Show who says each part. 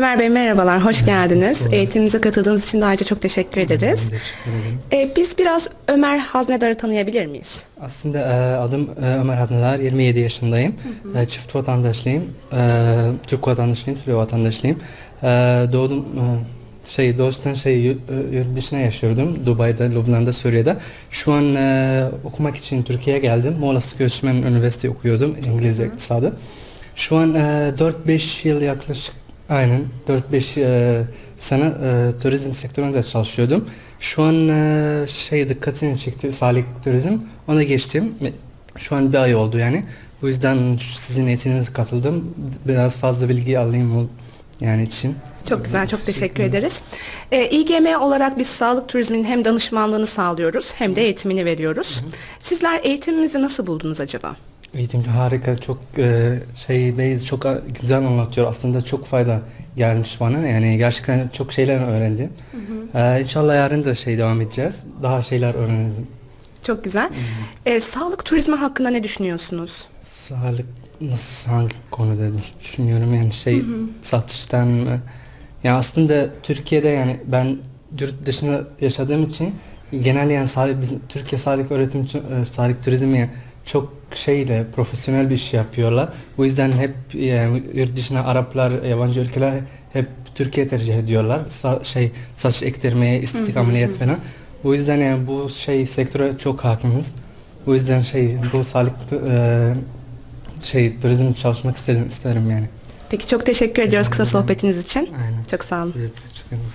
Speaker 1: Ömer Bey merhabalar, hoş geldiniz. Eğitimimize katıldığınız için de ayrıca çok teşekkür ederiz.
Speaker 2: Teşekkür ederim.
Speaker 1: Ee, biz biraz Ömer Haznedar'ı tanıyabilir miyiz?
Speaker 2: Aslında e, adım e, Ömer Haznedar, 27 yaşındayım. E, Çift vatandaşlıyım. E, Türk vatandaşlıyım, Suriye vatandaşlıyım. E, Doğdum, e, şey doğuştan şey e, yurt dışına yaşıyordum. Dubai'de, Lübnan'da, Suriye'de. Şu an e, okumak için Türkiye'ye geldim. Sıkı Göçmen Üniversite okuyordum, İngilizce iktisadı. Şu an e, 4-5 yıl yaklaşık, aynen 4-5 e, sene e, turizm sektöründe çalışıyordum. Şu an e, şey dikkatini çekti sağlık turizm. Ona geçtim. Şu an bir ay oldu yani. Bu yüzden sizin eğitiminize katıldım. Biraz fazla bilgi alayım yani için.
Speaker 1: Çok güzel, çok teşekkür ederiz. Ee, İGM olarak biz sağlık turizminin hem danışmanlığını sağlıyoruz hem de eğitimini veriyoruz. Sizler eğitimimizi nasıl buldunuz acaba?
Speaker 2: Eğitimci harika, çok e, şey bey çok güzel anlatıyor. Aslında çok fayda gelmiş bana. Yani gerçekten çok şeyler öğrendim. E, inşallah yarın da şey devam edeceğiz. Daha şeyler öğreniriz.
Speaker 1: Çok güzel. Ee, sağlık turizmi hakkında ne düşünüyorsunuz?
Speaker 2: Sağlık nasıl hangi konuda düş- düşünüyorum yani şey satıştan mı? Ya aslında Türkiye'de yani ben yurt dışında yaşadığım için genel yani sağlık, bizim Türkiye sağlık öğretim e, sağlık turizmi çok şeyle profesyonel bir iş yapıyorlar. Bu yüzden hep yani yurt dışına Araplar, yabancı ülkeler hep Türkiye tercih ediyorlar. Sa- şey saç ektirmeye, estetik ameliyat falan. Bu yüzden yani bu şey sektöre çok hakimiz. Bu yüzden şey bu sağlık e, şey turizm çalışmak istedim isterim yani.
Speaker 1: Peki çok teşekkür ediyoruz kısa sohbetiniz için.
Speaker 2: Aynen.
Speaker 1: Çok sağ olun.
Speaker 2: Size teşekkür ederim.